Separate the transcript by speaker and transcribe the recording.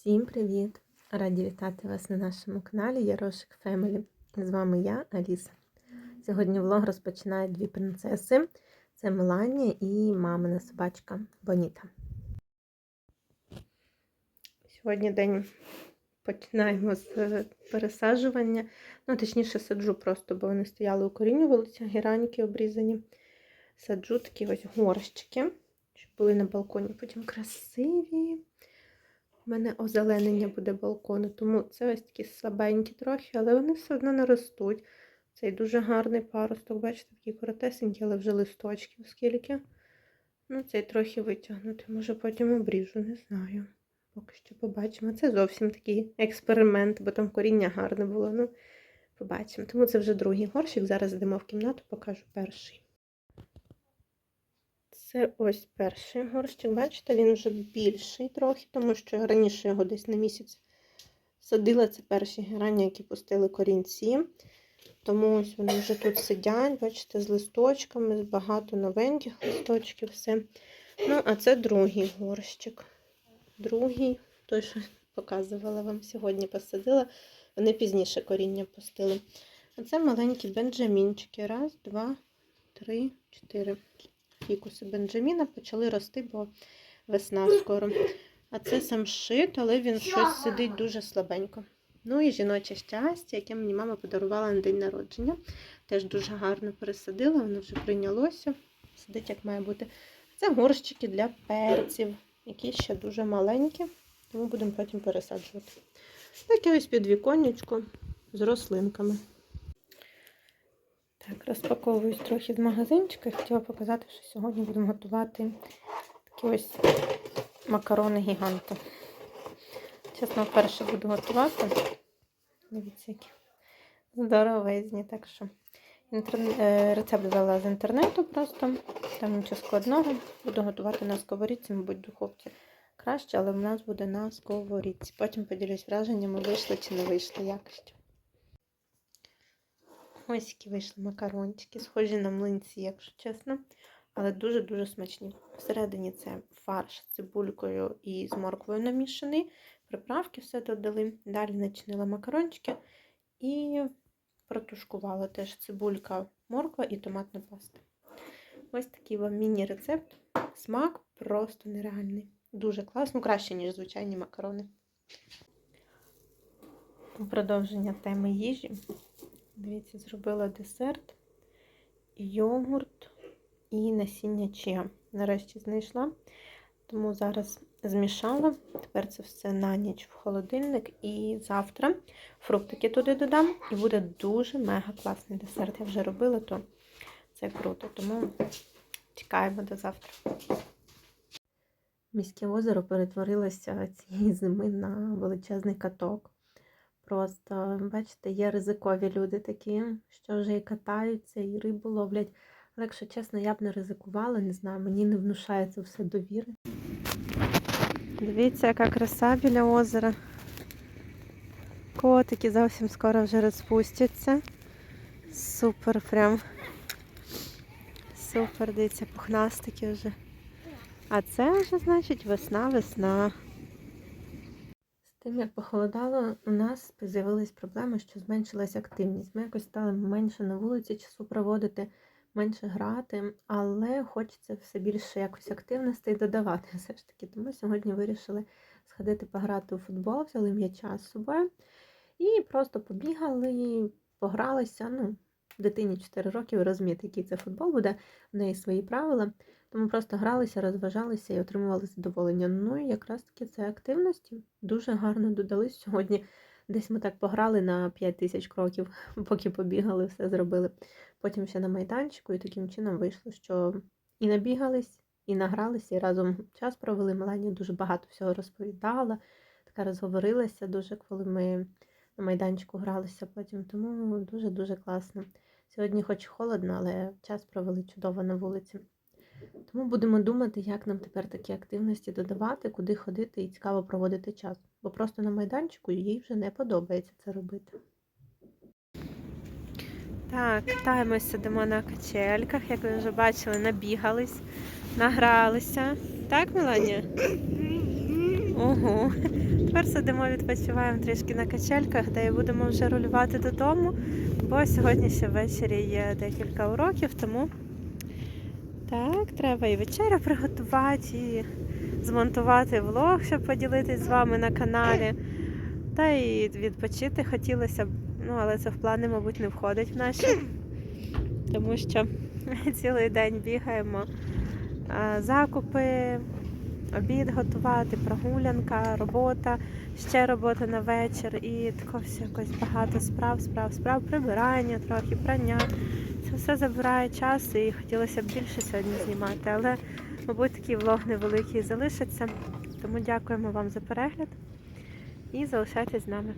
Speaker 1: Всім привіт! Раді вітати вас на нашому каналі Ярошик Фемелі. З вами я, Аліса. Сьогодні влог розпочинають дві принцеси: це Меланія і мамина собачка Боніта. Сьогодні день починаємо з пересаджування. Ну, точніше, саджу просто, бо вони стояли укорінювалися, гераньки обрізані. Саджу такі ось горщики, щоб були на балконі потім красиві. У мене озеленення буде балкону, тому це ось такі слабенькі трохи, але вони все одно не ростуть. Цей дуже гарний паросток, бачите, такий коротесенький, але вже листочків скільки. Ну, цей трохи витягнути. Може потім обріжу, не знаю. Поки що побачимо. Це зовсім такий експеримент, бо там коріння гарне було. Ну, побачимо. Тому це вже другий горщик. Зараз йдемо в кімнату, покажу перший. Це ось перший горщик, бачите, він вже більший трохи, тому що я раніше його десь на місяць садила. Це перші грані, які пустили корінці. Тому ось вони вже тут сидять, бачите, з листочками, з багато новеньких листочків, все. Ну, а це другий горщик. Другий, той, що показувала вам сьогодні, посадила. Вони пізніше коріння пустили. А це маленькі бенджамінчики. Раз, два, три, чотири фікуси Бенджаміна почали рости, бо весна скоро. А це сам шит, але він щось сидить дуже слабенько. Ну і жіноче щастя, яке мені мама подарувала на день народження. Теж дуже гарно пересадила, воно вже прийнялося. Сидить, як має бути. Це горщики для перців, які ще дуже маленькі, тому будемо потім пересаджувати. Таке ось підвіконечко з рослинками. Так, розпаковуюсь трохи з магазинчика. Хотіла показати, що сьогодні будемо готувати такі ось макарони гіганти. Чесно, вперше буду готувати. Дивіться, які здоровезні. Так що рецепт взяла з інтернету просто. Там нічого складного. Буду готувати на сковорідці, мабуть, духовці краще, але в нас буде на сковорідці. Потім поділюсь враженнями, вийшло чи не вийшло якості. Ось які вийшли макарончики, схожі на млинці, якщо чесно, але дуже-дуже смачні. Всередині це фарш з цибулькою і з морквою намішаний. Приправки все додали. Далі начинила макарончики і протушкувала теж цибулька, морква і томатна паста. Ось такий вам міні-рецепт. Смак просто нереальний. Дуже класно, краще, ніж звичайні макарони. Продовження теми їжі. Дивіться, зробила десерт, йогурт і насіння чия. Нарешті знайшла, тому зараз змішала. Тепер це все на ніч в холодильник. І завтра фруктики туди додам. І буде дуже мега класний десерт. Я вже робила, то це круто. Тому чекаємо до завтра. Міське озеро перетворилося цієї зими на величезний каток. Просто, бачите, є ризикові люди такі, що вже і катаються, і рибу ловлять. Але, якщо чесно, я б не ризикувала, не знаю, мені не внушає це все довіри. Дивіться, яка краса біля озера. Котики зовсім скоро вже розпустяться. Супер прям. Супер, дивіться, пухнастики вже. А це вже, значить, весна-весна. Тим, як похолодало, у нас з'явились проблеми, що зменшилась активність. Ми якось стали менше на вулиці часу проводити, менше грати, але хочеться все більше якось активностей додавати все ж таки. Тому сьогодні вирішили сходити пограти у футбол, взяли м'яча з собою і просто побігали, погралися. Ну, дитині 4 роки, ви розумієте, який це футбол буде, в неї свої правила. Тому просто гралися, розважалися і отримували задоволення. Ну і якраз таки це активності. Дуже гарно додались сьогодні. Десь ми так пограли на 5 тисяч кроків, поки побігали, все зробили. Потім ще на майданчику, і таким чином вийшло, що і набігались, і награлися, і разом час провели. Меланія дуже багато всього розповідала, така розговорилася дуже, коли ми на майданчику гралися потім. Тому дуже-дуже класно. Сьогодні, хоч холодно, але час провели чудово на вулиці. Тому будемо думати, як нам тепер такі активності додавати, куди ходити і цікаво проводити час. Бо просто на майданчику їй вже не подобається це робити. Так, вітаємо, сидимо на качельках, як ви вже бачили, набігались, награлися. Так, Меланія? Ого. Тепер сидимо, відпочиваємо трішки на качельках, де і будемо вже рулювати додому, бо сьогодні ще ввечері є декілька уроків, тому так, треба і вечерю приготувати, і змонтувати влог, щоб поділитись з вами на каналі. Та і відпочити хотілося б, ну але це в плани, мабуть, не входить в наші, тому що цілий день бігаємо. Закупи, обід готувати, прогулянка, робота, ще робота на вечір і тако все якось багато справ, справ, справ, прибирання трохи, прання. Це все забирає час і хотілося б більше сьогодні знімати, але, мабуть, такий влог невеликий залишиться. Тому дякуємо вам за перегляд і залишайтесь з нами.